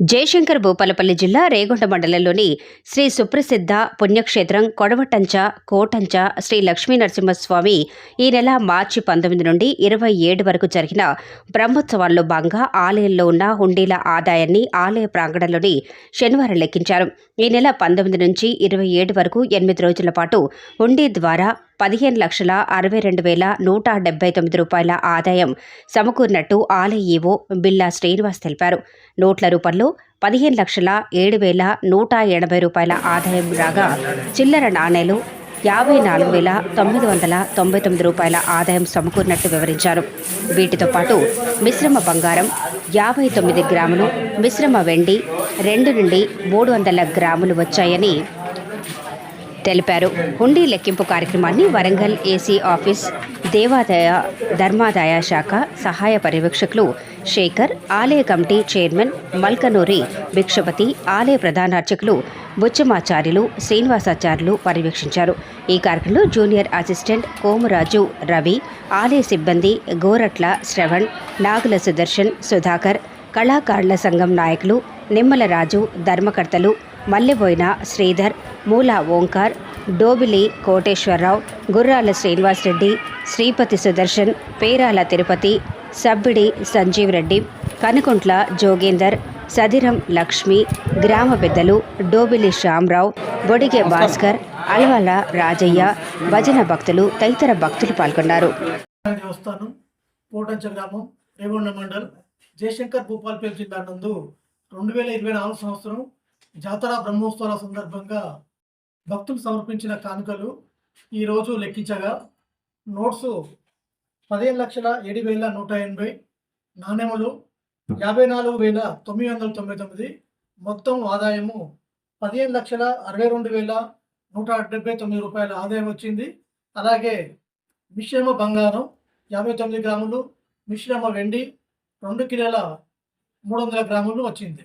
జయశంకర్ భూపాలపల్లి జిల్లా రేగొండ మండలంలోని శ్రీ సుప్రసిద్ధ పుణ్యక్షేత్రం కొడవటంచ కోటంచ శ్రీ లక్ష్మీ నరసింహస్వామి ఈ నెల మార్చి పంతొమ్మిది నుండి ఇరవై ఏడు వరకు జరిగిన బ్రహ్మోత్సవాల్లో భాగంగా ఆలయంలో ఉన్న హుండీల ఆదాయాన్ని ఆలయ ప్రాంగణంలోని శనివారం లెక్కించారు. ఈ నెల పంతొమ్మిది నుంచి ఇరవై ఏడు వరకు ఎనిమిది రోజుల పాటు హుండీ ద్వారా పదిహేను లక్షల అరవై రెండు వేల నూట డెబ్బై తొమ్మిది రూపాయల ఆదాయం సమకూరినట్టు ఆలయ ఈవో బిల్లా శ్రీనివాస్ తెలిపారు. నోట్ల రూపంలో పదిహేను లక్షల ఏడు వేల నూట ఎనభై రూపాయల ఆదాయం రాగా చిల్లర నాణేలు యాభై నాలుగు వేల తొమ్మిది వందల తొంభై తొమ్మిది రూపాయల ఆదాయం సమకూరినట్టు వివరించారు. వీటితో పాటు మిశ్రమ బంగారం యాభై తొమ్మిది గ్రాములు మిశ్రమ వెండి రెండు నుండి మూడు వందల గ్రాములు వచ్చాయని తెలిపారు. హుండీ లెక్కింపు కార్యక్రమాన్ని వరంగల్ ఏసీ ఆఫీస్ దేవాదాయ ధర్మాదాయ శాఖ సహాయ పర్యవేక్షకులు శేఖర్ ఆలయ కమిటీ చైర్మన్ మల్కనూరి భిక్షపతి ఆలయ ప్రధానార్చకులు బుచ్చమాచార్యులు శ్రీనివాసాచార్యులు పర్యవేక్షించారు. ఈ కార్యక్రమంలో జూనియర్ అసిస్టెంట్ కోమరాజు రవి ఆలయ సిబ్బంది గోరట్ల శ్రవణ్ నాగుల సుదర్శన్ సుధాకర్ కళాకారుల సంఘం నాయకులు నిమ్మల రాజు ధర్మకర్తలు మల్లెబోయిన శ్రీధర్ మూల ఓంకార్ డోబిలి కోటేశ్వరరావు గుర్రాల శ్రీనివాసరెడ్డి శ్రీపతి సుదర్శన్ పేరాల తిరుపతి సబ్బిడి సంజీవ్ రెడ్డి కనుకుంట్ల జోగేందర్ సదిరం లక్ష్మి గ్రామ పెద్దలు డోబిలి శ్యామరావు బొడిగె భాస్కర్ అల్వాల రాజయ్య భజన భక్తులు తదితర భక్తులు పాల్గొన్నారు. దేవస్థానం కోటంచ గ్రామం రేగొండ మండల్ జయశంకర్ భూపాల్పేట జిల్లా నందు రెండు వేల ఇరవై నాలుగు సంవత్సరం జాతర బ్రహ్మోత్సవాల సందర్భంగా భక్తులు సమర్పించిన కానుకలు ఈరోజు లెక్కించగా నోట్సు పదిహేను లక్షల ఏడు వేల నూట ఎనభై నాణ్యములు యాభై నాలుగు వేల తొమ్మిది వందల తొంభై తొమ్మిది మొత్తం ఆదాయము పదిహేను లక్షల అరవై రెండు వేల నూట డెబ్బై తొమ్మిది రూపాయల ఆదాయం వచ్చింది. అలాగే మిశ్రమ బంగారం యాభై తొమ్మిది గ్రాములు మిశ్రమ వెండి రెండు కిలోల మూడు వందల గ్రాములు వచ్చింది.